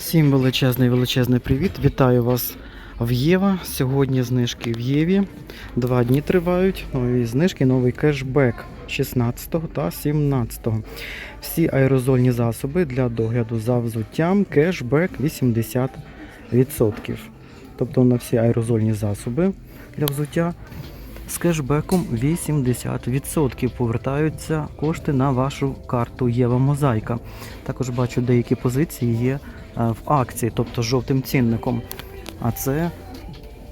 Всім величезний величезний привіт! Вітаю вас в Єва. Сьогодні знижки в Єві. Два дні тривають. Нові знижки, новий кешбек 16 та 17. Всі аерозольні засоби для догляду за взуттям кешбек 80%. Тобто на всі аерозольні засоби для взуття з кешбеком 80% повертаються кошти на вашу карту Єва Мозаїка. Також бачу деякі позиції є в акції, тобто з жовтим цінником. А це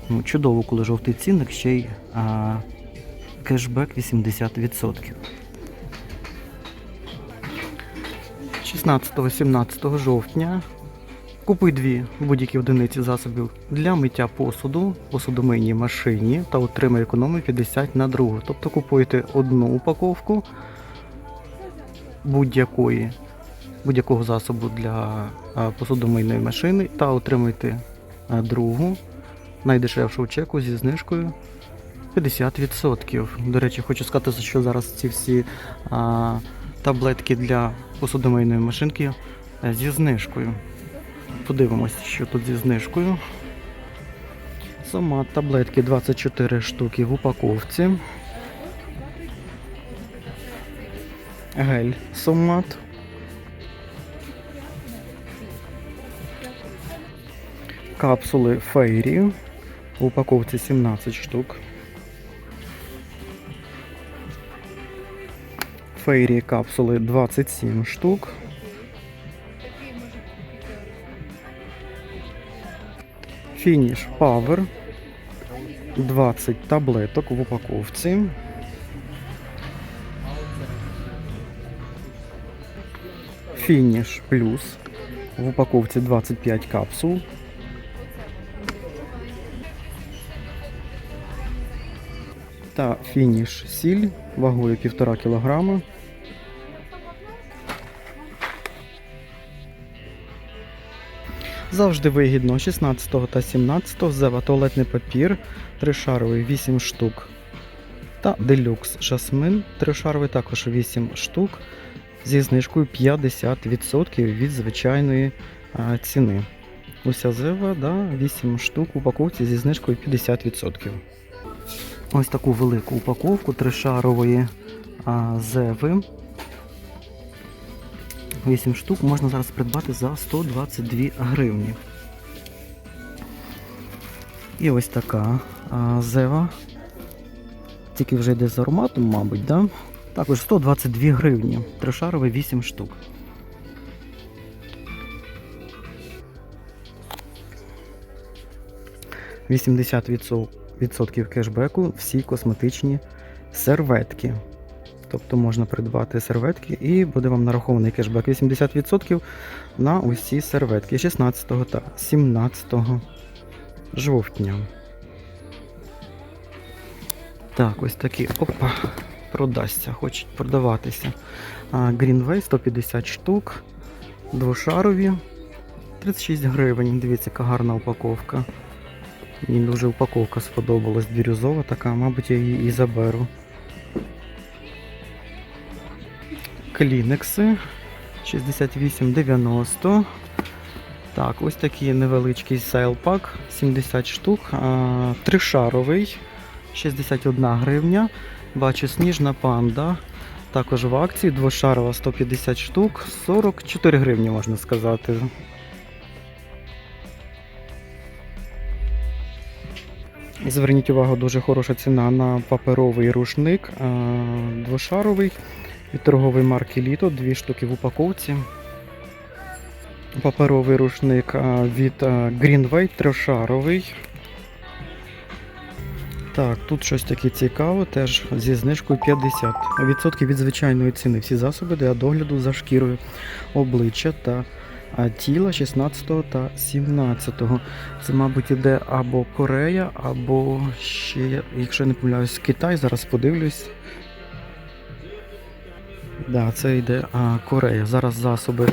ну, чудово, коли жовтий цінник ще й а, кешбек 80%. 16-17 жовтня Купуй дві будь-які одиниці засобів для миття посуду посудомийній машині та отримай економію 50 на другу. Тобто купуєте одну упаковку будь-якої будь-якого засобу для а, посудомийної машини та отримуєте другу найдешевшу чеку зі знижкою 50%. До речі, хочу сказати, що зараз ці всі а, таблетки для посудомийної машинки зі знижкою. Подивимось, що тут зі знижкою. Сама таблетки 24 штуки в упаковці. Гель сомат. Капсули Фейрі. В упаковці 17 штук. Фейрі капсули 27 штук. Фініш Power 20 таблеток в упаковці. Фініш плюс в упаковці 25 капсул. Та фініш сіль вагою 1,5 кг. Завжди вигідно 16 та 17 зева туалетний папір тришаровий 8 штук. Та делюкс жасмин тришаровий також 8 штук зі знижкою 50% від звичайної а, ціни. Уся зева, да, 8 штук в упаковці зі знижкою 50%. Ось таку велику упаковку тришарової зеви. 8 штук можна зараз придбати за 122 гривні. І ось така а, зева. Тільки вже йде з ароматом, мабуть, да? також 122 гривні. Тришаровий 8 штук. Вісімдесят 10% кешбеку всі косметичні серветки. Тобто можна придбати серветки і буде вам нарахований кешбек 80% на усі серветки 16 та 17 жовтня. Так, ось такі. Опа, продасться, хочуть продаватися. Greenway 150 штук, двошарові, 36 гривень. Дивіться, яка гарна упаковка. Мені дуже упаковка сподобалась, бірюзова така, мабуть, я її і заберу. Клінекси 68,90. Так, ось такий невеличкий сейлпак 70 штук. Тришаровий 61 гривня. Бачу сніжна панда. Також в акції двошарова 150 штук, 44 гривні можна сказати. Зверніть увагу, дуже хороша ціна на паперовий рушник двошаровий від торгової марки Літо, дві штуки в упаковці. Паперовий рушник від а, Greenway трьошаровий. Так, тут щось таке цікаве, теж зі знижкою 50% від звичайної ціни. Всі засоби для догляду за шкірою обличчя та а, тіла 16 та 17. Це, мабуть, іде або Корея, або ще, якщо я не помиляюсь, Китай. Зараз подивлюсь. Да, це йде а, Корея. Зараз засоби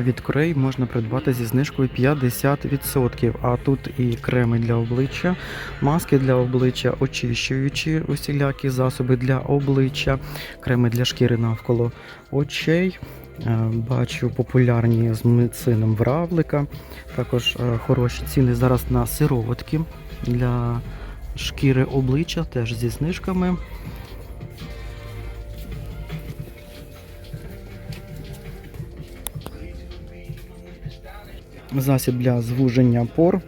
від Кореї можна придбати зі знижкою 50%. А тут і креми для обличчя, маски для обличчя, очищуючі усілякі засоби для обличчя, креми для шкіри навколо очей. Е, Бачу популярні з мицином вравлика. Також е, хороші ціни зараз на сироватки для шкіри обличчя, теж зі знижками. Засіб для звуження пор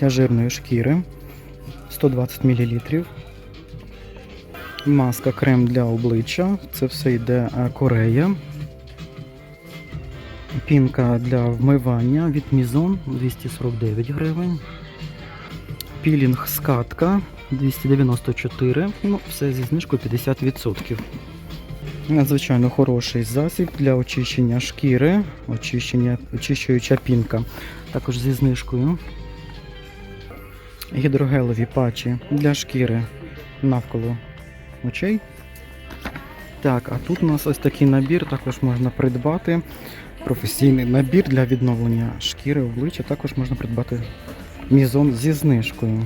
для жирної шкіри 120 мл. Маска крем для обличчя. Це все йде е, Корея. Пінка для вмивання від Мізон 249 гривень. Пілінг скатка 294. Ну, все зі знижкою 50%. Надзвичайно хороший засіб для очищення шкіри, очищення, очищуюча пінка. Також зі знижкою. Гідрогелові патчі для шкіри навколо очей. Так, а тут у нас ось такий набір, також можна придбати. Професійний набір для відновлення шкіри обличчя. Також можна придбати мізон зі знижкою.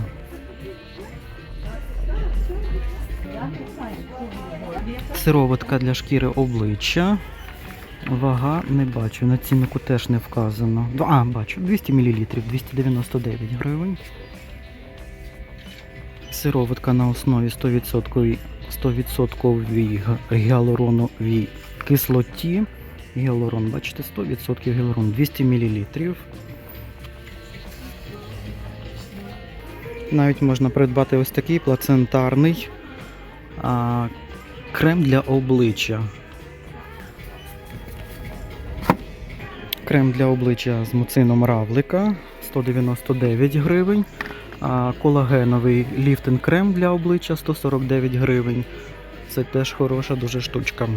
Сироватка для шкіри обличчя. Вага не бачу, на ціннику теж не вказано. А, бачу, 200 мл, 299 гривень. Сироватка на основі 100%, 100% гіалуроновій кислоті. Гіалурон, бачите, 100% гіалурон, 200 мл. Навіть можна придбати ось такий плацентарний а, крем для обличчя. Крем для обличчя з муцином равлика 199 гривень. А колагеновий ліфтинг крем для обличчя 149 гривень. Це теж хороша дуже штучка.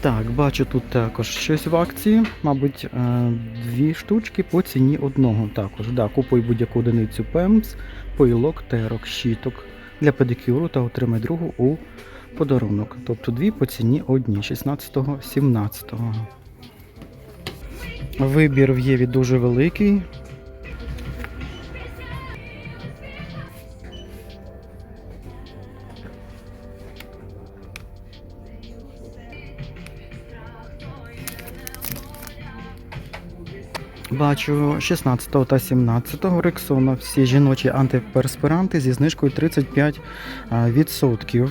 Так, бачу тут також щось в акції. Мабуть, е, дві штучки по ціні одного також. Да, купуй будь-яку одиницю пемс, поїлок, терок, щіток для педикюру та отримай другу у подарунок. Тобто дві по ціні одні 16-17. Вибір в Єві дуже великий. Бачу 16 та 17 Рексона всі жіночі антиперспиранти зі знижкою 35%.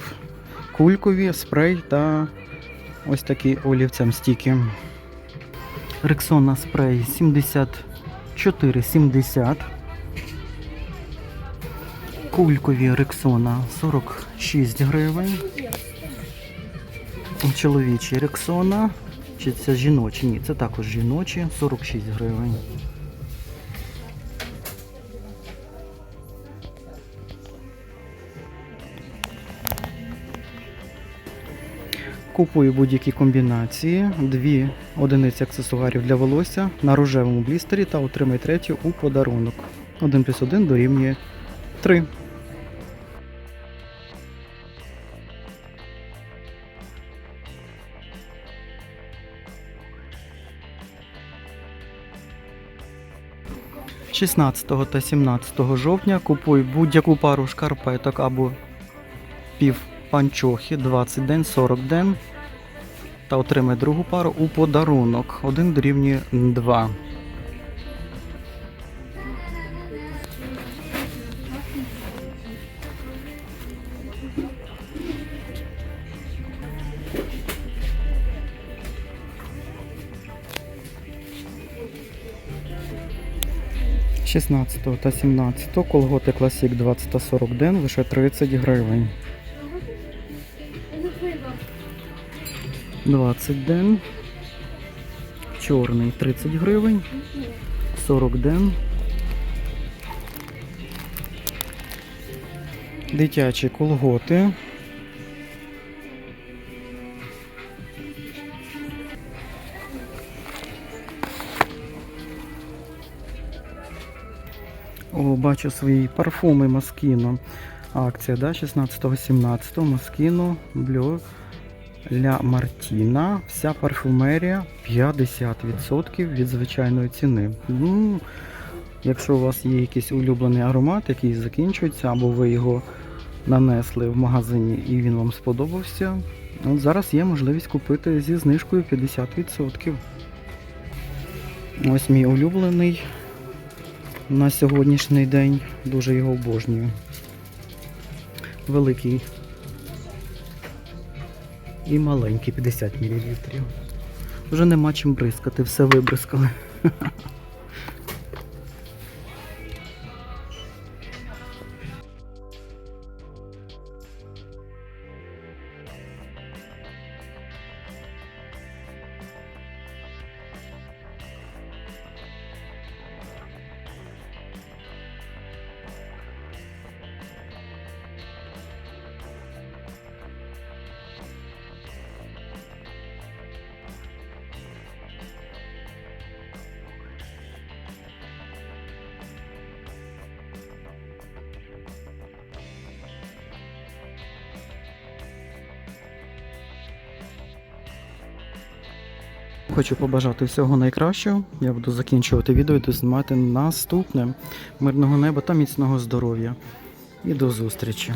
Кулькові, спрей та ось такі олівцем стіки. Рексона спрей 74,70. Кулькові Рексона 46 гривень. Чоловічі Рексона. Чи це жіночі? Ні, це також жіночі, 46 гривень. Купую будь-які комбінації, дві одиниці аксесуарів для волосся на рожевому блістері та отримай третю у подарунок. 1 плюс 1 дорівнює 3. – 16 та 17 жовтня купуй будь-яку пару шкарпеток або пів панчохи 20 день, 40 день та отримай другу пару у подарунок. 1 дорівнює 2. – 16 та 17 колготи Classic 20 та 40 ден лише 30 гривень. 20 ден. Чорний 30 гривень. 40 ден. Дитячі колготи. О, бачу свої парфуми Москіно. Акція, да, 16-17 Москіно Блю Ля Мартіна. Вся парфумерія 50% від звичайної ціни. Ну, якщо у вас є якийсь улюблений аромат, який закінчується, або ви його нанесли в магазині і він вам сподобався, От зараз є можливість купити зі знижкою 50%. Ось мій улюблений на сьогоднішній день. Дуже його обожнюю. Великий і маленький 50 мл. Вже нема чим бризкати, все вибризкали. Хочу побажати всього найкращого. Я буду закінчувати відео і знімати наступне мирного неба та міцного здоров'я. І до зустрічі!